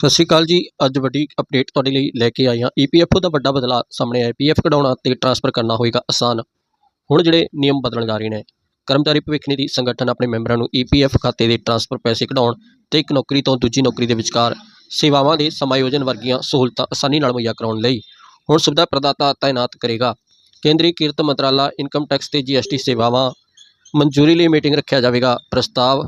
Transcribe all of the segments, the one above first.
ਸਤਿ ਸ਼੍ਰੀ ਅਕਾਲ ਜੀ। ਅੱਜ ਵੱਡੀ ਅਪਡੇਟ ਤੁਹਾਡੇ ਲਈ ਲੈ ਕੇ ਆਏ ਹਾਂ। ਈਪੀਐਫਓ ਦਾ ਵੱਡਾ ਬਦਲਾਅ ਸਾਹਮਣੇ ਆਇਆ। ਪੀਐਫ ਕਢਾਉਣਾ ਤੇ ਟ੍ਰਾਂਸਫਰ ਕਰਨਾ ਹੋਏਗਾ ਆਸਾਨ। ਹੁਣ ਜਿਹੜੇ ਨਿਯਮ ਬਦਲਣ ਜਾ ਰਹੇ ਨੇ, ਕਰਮਚਾਰੀ ਭਵਿੱਖ ਨਿਧੀ ਸੰਗਠਨ ਆਪਣੇ ਮੈਂਬਰਾਂ ਨੂੰ ਈਪੀਐਫ ਖਾਤੇ ਦੇ ਟ੍ਰਾਂਸਫਰ ਪੈਸੇ ਕਢਾਉਣ ਤੇ ਇੱਕ ਨੌਕਰੀ ਤੋਂ ਦੂਜੀ ਨੌਕਰੀ ਦੇ ਵਿਚਕਾਰ ਸੇਵਾਵਾਂ ਦੇ ਸਮਾਯੋਜਨ ਵਰਗੀਆਂ ਸਹੂਲਤਾਂ ਆਸਾਨੀ ਨਾਲ ਮੁਹੱਈਆ ਕਰਾਉਣ ਲਈ ਹੁਣ ਸੁਵਿਧਾ ਪ੍ਰਦਾਤਾ ਤਾਇਨਾਤ ਕਰੇਗਾ। ਕੇਂਦਰੀ ਕਿਰਤ ਮੰਤਰਾਲਾ ਇਨਕਮ ਟੈਕਸ ਤੇ ਜੀਐਸਟੀ ਸੇਵਾਵਾਂ ਮਨਜ਼ੂਰੀ ਲਈ ਮੀਟਿੰਗ ਰੱਖਿਆ ਜਾਵੇਗਾ। ਪ੍ਰਸਤਾਵ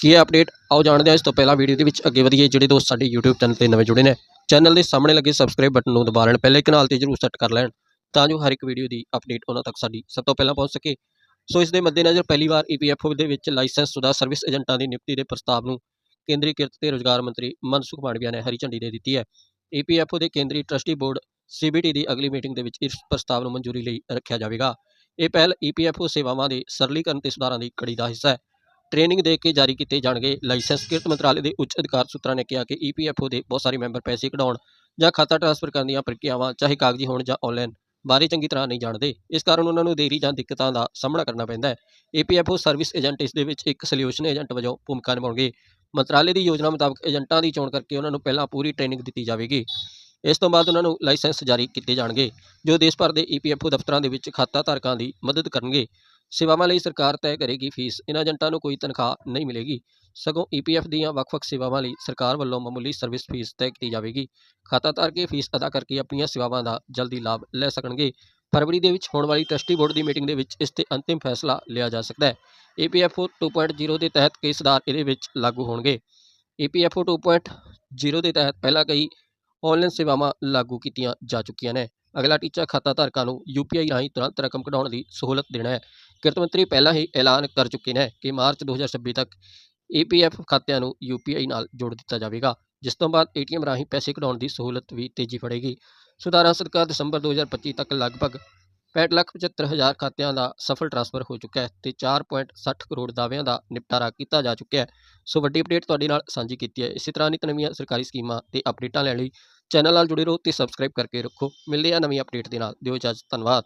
ਕੀ ਹੈ ਅਪਡੇਟ ਆਓ ਜਾਣਦੇ ਹਾਂ ਇਸ ਤੋਂ ਪਹਿਲਾਂ ਵੀਡੀਓ ਦੇ ਵਿੱਚ। ਅੱਗੇ ਵਧੀਏ, ਜਿਹੜੇ ਦੋਸਤ ਸਾਡੇ YouTube ਚੈਨਲ ਤੇ ਨਵੇਂ ਜੁੜੇ ਨੇ ਚੈਨਲ ਦੇ ਸਾਹਮਣੇ ਲੱਗੇ ਸਬਸਕ੍ਰਾਈਬ ਬਟਨ ਨੂੰ ਦਬਾ ਲੈਣ, ਪਹਿਲੇ ਕਨਾਲ ਤੇ ਜਰੂਰ ਸੈੱਟ ਕਰ ਲੈਣ, ਤਾਂ ਜੋ ਹਰ ਇੱਕ ਵੀਡੀਓ ਦੀ ਅਪਡੇਟ ਉਹਨਾਂ ਤੱਕ ਸਾਡੀ ਸਭ ਤੋਂ ਪਹਿਲਾਂ ਪਹੁੰਚ ਸਕੇ। ਸੋ ਇਸ ਦੇ ਮੱਦੇਨਜ਼ਰ ਪਹਿਲੀ ਵਾਰ EPFO ਦੇ ਵਿੱਚ ਲਾਇਸੈਂਸ ਸੁਦਾ ਸਰਵਿਸ ਏਜੰਟਾਂ ਦੀ ਨਿਯੁਕਤੀ ਦੇ ਪ੍ਰਸਤਾਵ ਨੂੰ ਕੇਂਦਰੀ ਕਿਰਤ ਤੇ ਰੋਜ਼ਗਾਰ ਮੰਤਰੀ ਮਨਸੁਖ ਮਾਂਡਵੀਆ ਨੇ ਹਰੀ ਝੰਡੀ ਦੇ ਦਿੱਤੀ ਹੈ। EPFO ਦੇ ਕੇਂਦਰੀ ਟਰਸਟੀ ਬੋਰਡ CBT ਦੀ ਅਗਲੀ ਮੀਟਿੰਗ ਦੇ ਵਿੱਚ ਇਸ ਪ੍ਰਸਤਾਵ ਨੂੰ ਮਨਜ਼ੂਰੀ ਲਈ ਰੱਖਿਆ ਜਾਵੇਗਾ। ਇਹ ਪਹਿਲ EPFO ਸੇਵਾਵਾਂ ਦੇ ਸਰਲੀਕਰਨ ਤੇ ਸੁਧਾਰਾਂ ਦੀ ਕੜੀ ਦਾ ਹਿੱਸਾ ਹੈ। ਟ੍ਰੇਨਿੰਗ ਦੇ ਕੇ ਜਾਰੀ ਕੀਤੇ ਜਾਣਗੇ। ਲਾਇਸੈਂਸ ਕਿਰਤ ਮੰਤਰਾਲੇ ਦੇ ਉੱਚ ਅਧਿਕਾਰ ਸੂਤਰਾਂ ਨੇ ਕਿਹਾ ਕਿ EPFO ਦੇ ਬਹੁਤ ਸਾਰੇ ਮੈਂਬਰ ਪੈਸੇ ਕਢਾਉਣ ਜਾਂ ਖਾਤਾ ਟ੍ਰਾਂਸਫਰ ਕਰਨ ਦੀਆਂ ਪ੍ਰਕਿਰਿਆਵਾਂ, ਚਾਹੇ ਕਾਗਜ਼ੀ ਹੋਣ ਜਾਂ ਆਨਲਾਈਨ ਬਾਰੇ ਚੰਗੀ ਤਰ੍ਹਾਂ ਨਹੀਂ ਜਾਣਦੇ। ਇਸ ਕਾਰਨ ਉਹਨਾਂ ਨੂੰ ਦੇਰੀ ਜਾਂ ਦਿੱਕਤਾਂ ਦਾ ਸਾਹਮਣਾ ਕਰਨਾ ਪੈਂਦਾ ਹੈ। EPFO ਸਰਵਿਸ ਏਜੰਟ ਇਸ ਦੇ ਵਿੱਚ ਇੱਕ ਸੋਲਿਊਸ਼ਨ ਏਜੰਟ ਵਜੋਂ ਭੂਮਿਕਾ ਨਿਭਾਉਣਗੇ। ਮੰਤਰਾਲੇ ਦੀ ਯੋਜਨਾ ਮੁਤਾਬਕ ਏਜੰਟਾਂ ਦੀ ਚੋਣ ਕਰਕੇ ਉਹਨਾਂ ਨੂੰ ਪਹਿਲਾਂ ਪੂਰੀ ਟ੍ਰੇਨਿੰਗ ਦਿੱਤੀ ਜਾਵੇਗੀ। ਇਸ ਤੋਂ ਬਾਅਦ ਉਹਨਾਂ ਨੂੰ ਲਾਇਸੈਂਸ ਜਾਰੀ ਕੀਤੇ ਜਾਣਗੇ, ਜੋ ਦੇਸ਼ ਭਰ ਦੇ EPFO ਦਫ਼ਤਰਾਂ ਦੇ ਵਿੱਚ ਖਾਤਾ ਧਾਰਕਾਂ ਦੀ ਮਦਦ ਕਰਨਗੇ। ਸੇਵਾਵਾਂ ਲਈ ਸਰਕਾਰ ਤੈਅ ਕਰੇਗੀ ਫੀਸ ਇਹਨਾਂ ਏਜੰਟਾਂ ਨੂੰ ਕੋਈ ਤਨਖਾਹ ਨਹੀਂ ਮਿਲੇਗੀ। ਸਗੋਂ EPF ਦੀਆਂ ਵੱਖ-ਵੱਖ ਸੇਵਾਵਾਂ ਲਈ ਸਰਕਾਰ ਵੱਲੋਂ ਮਾਮੂਲੀ ਸਰਵਿਸ ਫੀਸ ਤੈਅ ਕੀਤੀ ਜਾਵੇਗੀ। ਖਾਤਾ ਧਾਰਕ ਇਹ ਫੀਸ ਅਦਾ ਕਰਕੇ ਆਪਣੀਆਂ ਸੇਵਾਵਾਂ ਦਾ ਜਲਦੀ ਲਾਭ ਲੈ ਸਕਣਗੇ। ਫਰਵਰੀ ਦੇ ਵਿੱਚ ਹੋਣ ਵਾਲੀ ਟਰਸਟੀ ਬੋਰਡ ਦੀ ਮੀਟਿੰਗ ਦੇ ਵਿੱਚ ਇਸ ਤੇ ਅੰਤਿਮ ਫੈਸਲਾ ਲਿਆ ਜਾ ਸਕਦਾ ਹੈ। EPFO 2.0 ਦੇ ਤਹਿਤ ਕਈ ਸੁਧਾਰ ਇਹਦੇ ਵਿੱਚ ਲਾਗੂ ਹੋਣਗੇ। EPFO 2.0 ਦੇ ਤਹਿਤ ਪਹਿਲਾਂ ਕਈ ਆਨਲਾਈਨ ਸੇਵਾਵਾਂ ਲਾਗੂ ਕੀਤੀਆਂ ਜਾ ਚੁੱਕੀਆਂ ਨੇ। ਅਗਲਾ ਟੀਚਾ ਖਾਤਾ ਧਾਰਕਾਂ ਨੂੰ UPI ਰਾਹੀਂ ਤੁਰੰਤ ਰਕਮ ਕਢਾਉਣ ਦੀ ਸਹੂਲਤ ਦੇਣਾ ਹੈ। ਕਿਰਤ ਮੰਤਰੀ ਪਹਿਲਾਂ ਹੀ ਐਲਾਨ ਕਰ ਚੁੱਕੇ ਨੇ ਕਿ ਮਾਰਚ 2026 ਤੱਕ EPF ਖਾਤਿਆਂ ਨੂੰ UPI ਨਾਲ ਜੋੜ ਦਿੱਤਾ ਜਾਵੇਗਾ, ਜਿਸ ਤੋਂ ਬਾਅਦ ATM ਰਾਹੀਂ ਪੈਸੇ ਕਢਾਉਣ ਦੀ ਸਹੂਲਤ ਵੀ ਤੇਜ਼ੀ ਫੜੇਗੀ। ਸੁਧਾਰਾਂ ਸਦਕਾ ਦਸੰਬਰ 2025 ਤੱਕ ਲਗਭਗ 65,75,000 ਖਾਤਿਆਂ ਦਾ ਸਫਲ ਟ੍ਰਾਂਸਫਰ ਹੋ ਚੁੱਕਾ ਹੈ ਤੇ 4.60 ਕਰੋੜ ਦਾਅਵਿਆਂ ਦਾ ਨਿਪਟਾਰਾ ਕੀਤਾ ਜਾ ਚੁੱਕਿਆ ਹੈ। ਸੋ ਵੱਡੀ ਅਪਡੇਟ ਤੁਹਾਡੇ ਨਾਲ ਸਾਂਝੀ ਕੀਤੀ ਹੈ। ਇਸੇ ਤਰ੍ਹਾਂ ਨਿਤ ਨਵੀਆਂ ਸਰਕਾਰੀ ਸਕੀਮਾਂ ਤੇ ਅਪਡੇਟਾਂ ਲੈਣ ਲਈ ਚੈਨਲ ਨਾਲ ਜੁੜੇ ਰਹੋ ਤੇ ਸਬਸਕ੍ਰਾਈਬ ਕਰਕੇ ਰੱਖੋ। ਮਿਲਦੇ ਆ ਨਵੀਂ ਅਪਡੇਟ ਦੇ ਨਾਲ। ਦਿਓ ਇਜਾਜ਼ਤ। ਧੰਨਵਾਦ।